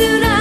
sürer